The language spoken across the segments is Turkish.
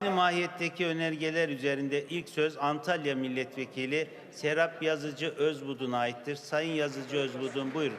Aynı mahiyetteki önergeler üzerinde ilk söz Antalya Milletvekili Serap Yazıcı Özbudun'a aittir. Sayın Yazıcı Özbudun buyurun.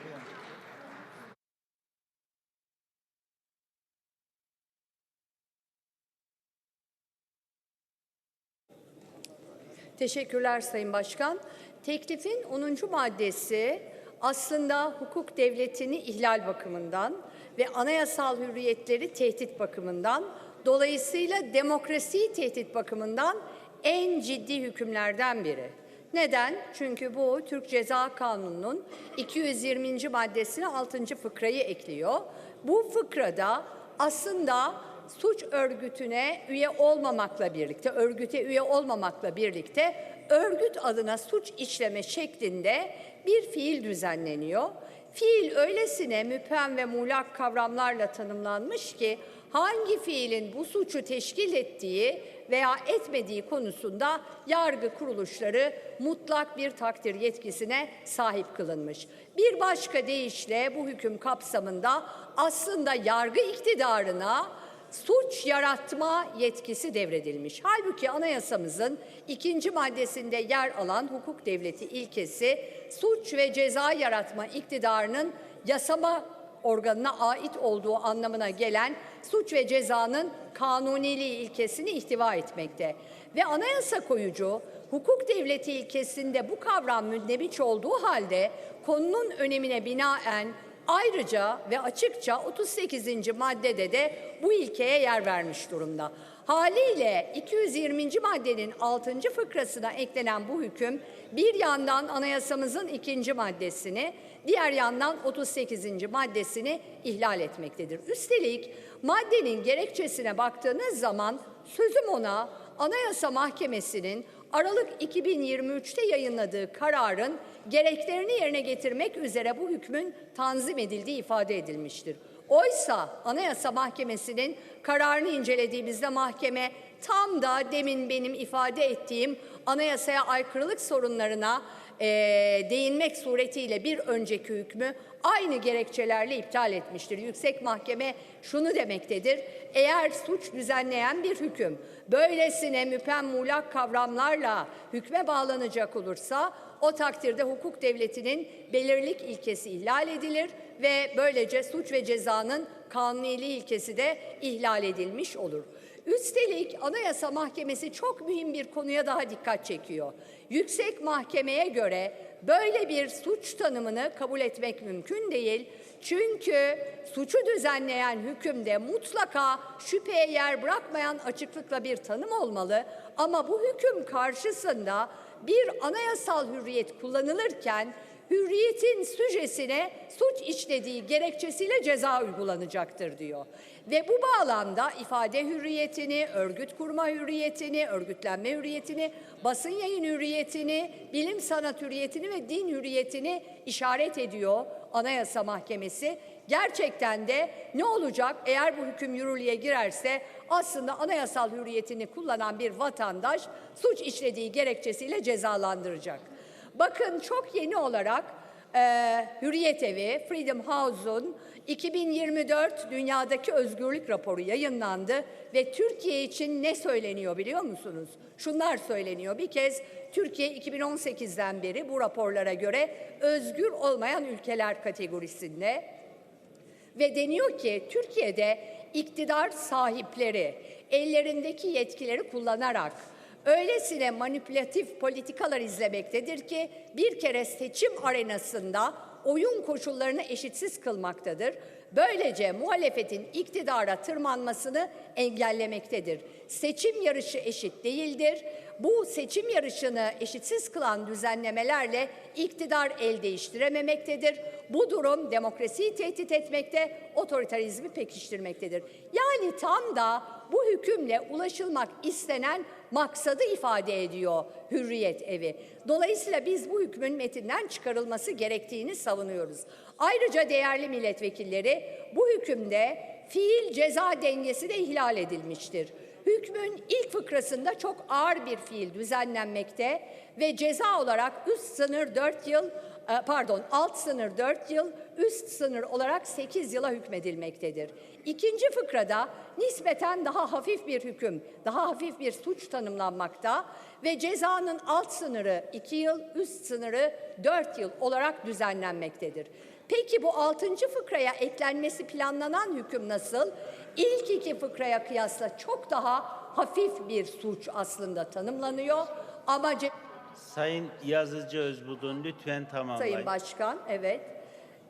Teşekkürler Sayın Başkan. Teklifin 10. maddesi aslında hukuk devletini ihlal bakımından ve anayasal hürriyetleri tehdit bakımından dolayısıyla demokrasiyi tehdit bakımından en ciddi hükümlerden biri. Neden? Çünkü bu Türk Ceza Kanunu'nun 220. maddesine 6. fıkrayı ekliyor. Bu fıkrada aslında suç örgütüne üye olmamakla birlikte, örgüte üye olmamakla birlikte örgüt adına suç işleme şeklinde bir fiil düzenleniyor. Fiil öylesine müphem ve muğlak kavramlarla tanımlanmış ki hangi fiilin bu suçu teşkil ettiği veya etmediği konusunda yargı kuruluşları mutlak bir takdir yetkisine sahip kılınmış. Bir başka deyişle bu hüküm kapsamında aslında yargı iktidarına suç yaratma yetkisi devredilmiş. Halbuki anayasamızın ikinci maddesinde yer alan hukuk devleti ilkesi suç ve ceza yaratma iktidarının yasama organına ait olduğu anlamına gelen suç ve cezanın kanuniliği ilkesini ihtiva etmekte. Ve anayasa koyucu hukuk devleti ilkesinde bu kavram mündebiç olduğu halde konunun önemine binaen Ayrıca ve açıkça 38. maddede de bu ilkeye yer vermiş durumda. Haliyle 220. maddenin 6. fıkrasına eklenen bu hüküm bir yandan anayasamızın ikinci maddesini, diğer yandan 38. maddesini ihlal etmektedir. Üstelik maddenin gerekçesine baktığınız zaman sözüm ona Anayasa Mahkemesi'nin Aralık 2023'te yayınladığı kararın gereklerini yerine getirmek üzere bu hükmün tanzim edildiği ifade edilmiştir. Oysa Anayasa Mahkemesi'nin kararını incelediğimizde mahkeme tam da demin benim ifade ettiğim anayasaya aykırılık sorunlarına e, değinmek suretiyle bir önceki hükmü aynı gerekçelerle iptal etmiştir. Yüksek Mahkeme şunu demektedir. Eğer suç düzenleyen bir hüküm böylesine müpem muğlak kavramlarla hükme bağlanacak olursa o takdirde hukuk devletinin belirlilik ilkesi ihlal edilir ve böylece suç ve cezanın kanuniliği ilkesi de ihlal edilmiş olur. Üstelik Anayasa Mahkemesi çok mühim bir konuya daha dikkat çekiyor. Yüksek Mahkeme'ye göre böyle bir suç tanımını kabul etmek mümkün değil. Çünkü suçu düzenleyen hükümde mutlaka şüpheye yer bırakmayan açıklıkla bir tanım olmalı. Ama bu hüküm karşısında bir anayasal hürriyet kullanılırken hürriyetin süjesine suç işlediği gerekçesiyle ceza uygulanacaktır diyor. Ve bu bağlamda ifade hürriyetini, örgüt kurma hürriyetini, örgütlenme hürriyetini, basın yayın hürriyetini, bilim sanat hürriyetini ve din hürriyetini işaret ediyor Anayasa Mahkemesi. Gerçekten de ne olacak eğer bu hüküm yürürlüğe girerse aslında anayasal hürriyetini kullanan bir vatandaş suç işlediği gerekçesiyle cezalandıracak. Bakın çok yeni olarak e, Hürriyet Evi, Freedom House'un 2024 Dünyadaki Özgürlük raporu yayınlandı ve Türkiye için ne söyleniyor biliyor musunuz? Şunlar söyleniyor. Bir kez Türkiye 2018'den beri bu raporlara göre özgür olmayan ülkeler kategorisinde ve deniyor ki Türkiye'de iktidar sahipleri ellerindeki yetkileri kullanarak öylesine manipülatif politikalar izlemektedir ki bir kere seçim arenasında oyun koşullarını eşitsiz kılmaktadır. Böylece muhalefetin iktidara tırmanmasını engellemektedir. Seçim yarışı eşit değildir. Bu seçim yarışını eşitsiz kılan düzenlemelerle iktidar el değiştirememektedir. Bu durum demokrasiyi tehdit etmekte, otoriterizmi pekiştirmektedir. Yani tam da bu hükümle ulaşılmak istenen maksadı ifade ediyor Hürriyet Evi. Dolayısıyla biz bu hükmün metinden çıkarılması gerektiğini savunuyoruz. Ayrıca değerli milletvekilleri bu hükümde fiil ceza dengesi de ihlal edilmiştir. Hükmün ilk fıkrasında çok ağır bir fiil düzenlenmekte ve ceza olarak üst sınır 4 yıl, e, pardon alt sınır 4 yıl, üst sınır olarak 8 yıla hükmedilmektedir. İkinci fıkrada nispeten daha hafif bir hüküm, daha hafif bir suç tanımlanmakta ve cezanın alt sınırı 2 yıl, üst sınırı 4 yıl olarak düzenlenmektedir. Peki bu altıncı fıkraya eklenmesi planlanan hüküm nasıl? İlk iki fıkraya kıyasla çok daha hafif bir suç aslında tanımlanıyor ama Sayın Yazıcı Özbudun lütfen tamamlayın. Sayın Başkan, evet.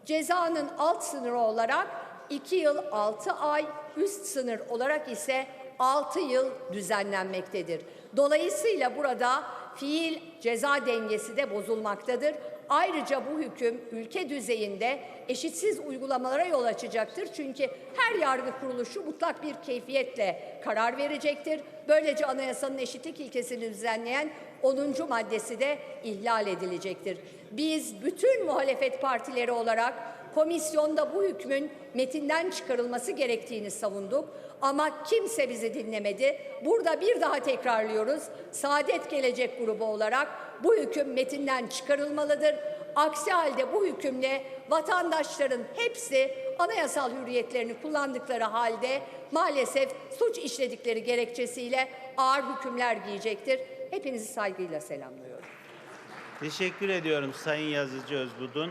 Cezanın alt sınırı olarak 2 yıl 6 ay, üst sınır olarak ise 6 yıl düzenlenmektedir. Dolayısıyla burada fiil ceza dengesi de bozulmaktadır. Ayrıca bu hüküm ülke düzeyinde eşitsiz uygulamalara yol açacaktır. Çünkü her yargı kuruluşu mutlak bir keyfiyetle karar verecektir. Böylece anayasanın eşitlik ilkesini düzenleyen 10. maddesi de ihlal edilecektir. Biz bütün muhalefet partileri olarak komisyonda bu hükmün metinden çıkarılması gerektiğini savunduk ama kimse bizi dinlemedi. Burada bir daha tekrarlıyoruz. Saadet Gelecek grubu olarak bu hüküm metinden çıkarılmalıdır. Aksi halde bu hükümle vatandaşların hepsi anayasal hürriyetlerini kullandıkları halde maalesef suç işledikleri gerekçesiyle ağır hükümler giyecektir. Hepinizi saygıyla selamlıyorum. Teşekkür ediyorum Sayın Yazıcı Özbudun.